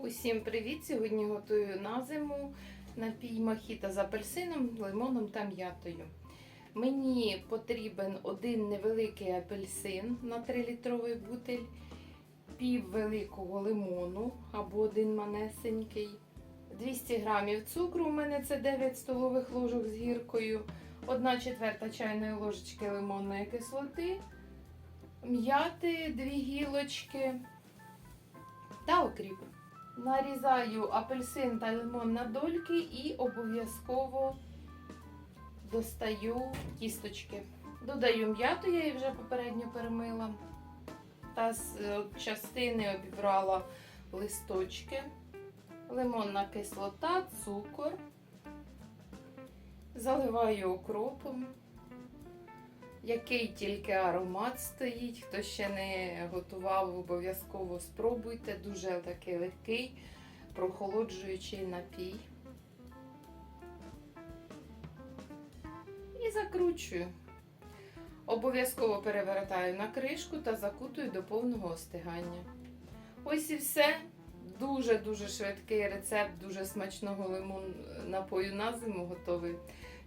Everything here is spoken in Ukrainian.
Усім привіт! Сьогодні готую на зиму напій мохіто з апельсином, лимоном та м'ятою. Мені потрібен один невеликий апельсин на 3-літровий бутиль, пів великого лимону або один манесенький, 200 грамів цукру, у мене це 9 столових ложок з гіркою, 1 четверта чайної ложечки лимонної кислоти, м'яти 2 гілочки та окріп. Нарізаю апельсин та лимон на дольки і обов'язково достаю кісточки. Додаю м'яту, я її вже попередньо перемила. Та з е, частини обібрала листочки, лимонна кислота, цукор. Заливаю окропом. Який тільки аромат стоїть, хто ще не готував, обов'язково спробуйте. Дуже такий легкий, прохолоджуючий напій. І закручую. Обов'язково перевертаю на кришку та закутую до повного остигання. Ось і все. Дуже-дуже швидкий рецепт, дуже смачного лимон напою на зиму готовий.